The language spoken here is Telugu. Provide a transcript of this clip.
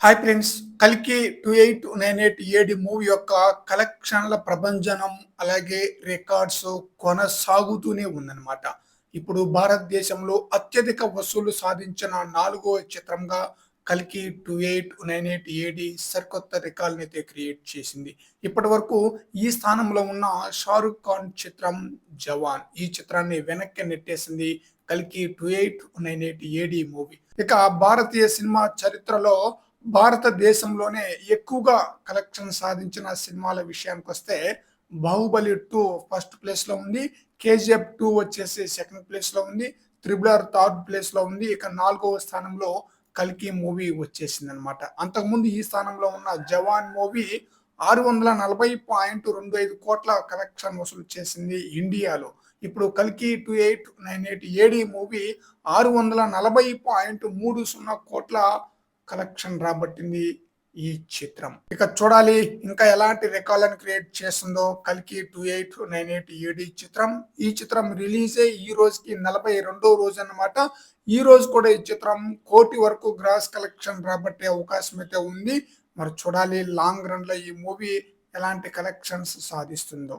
హాయ్ ఫ్రెండ్స్ కల్కి two eight nine eight A D movie యొక్క కలెక్షన్ల ప్రభంజనం అలాగే రికార్డ్స్ కొనసాగుతూనే ఉందన్నమాట. ఇప్పుడు భారతదేశంలో అత్యధిక వసూలు సాధించిన నాలుగో చిత్రంగా కల్కి two eight nine eight AD సరికొత్త రికార్డుని అయితే క్రియేట్ చేసింది. ఇప్పటి వరకు ఈ స్థానంలో ఉన్న షారుఖ్ ఖాన్ చిత్రం జవాన్ ఈ చిత్రాన్ని వెనక్కి నెట్టేసింది కల్కి two eight nine eight A D movie ఇక భారతీయ సినిమా చరిత్రలో భారతదేశంలోనే ఎక్కువగా కలెక్షన్ సాధించిన సినిమాల విషయానికి వస్తే బాహుబలి టూ ఫస్ట్ ప్లేస్లో ఉంది కేజీఎఫ్ టూ వచ్చేసి సెకండ్ ప్లేస్లో ఉంది త్రిబుల్ ఆర్ థర్డ్ ప్లేస్లో ఉంది. ఇక నాలుగవ స్థానంలో కల్కి మూవీ వచ్చేసింది అనమాట అంతకుముందు ఈ స్థానంలో ఉన్న జవాన్ మూవీ ఆరు వందల నలభై పాయింట్ రెండు ఐదు కోట్ల కలెక్షన్ వసూలు చేసింది ఇండియాలో. ఇప్పుడు కల్కి two eight nine eight A D movie ఆరు వందల నలభై పాయింట్ మూడు సున్నా కోట్ల కలెక్షన్ రాబట్టింది ఈ చిత్రం. ఇక చూడాలి ఇంకా ఎలాంటి రికార్డులను క్రియేట్ చేస్తుందో కలికి two eight nine eight AD చిత్రం. ఈ చిత్రం రిలీజ్ అయ్యి ఈ రోజుకి నలభై రెండో రోజు అన్నమాట. ఈ రోజు కూడా ఈ చిత్రం కోటి వరకు గ్రాస్ కలెక్షన్ రాబట్టే అవకాశం అయితే ఉంది. మరి చూడాలి లాంగ్ రన్లో ఈ మూవీ ఎలాంటి కలెక్షన్స్ సాధిస్తుందో.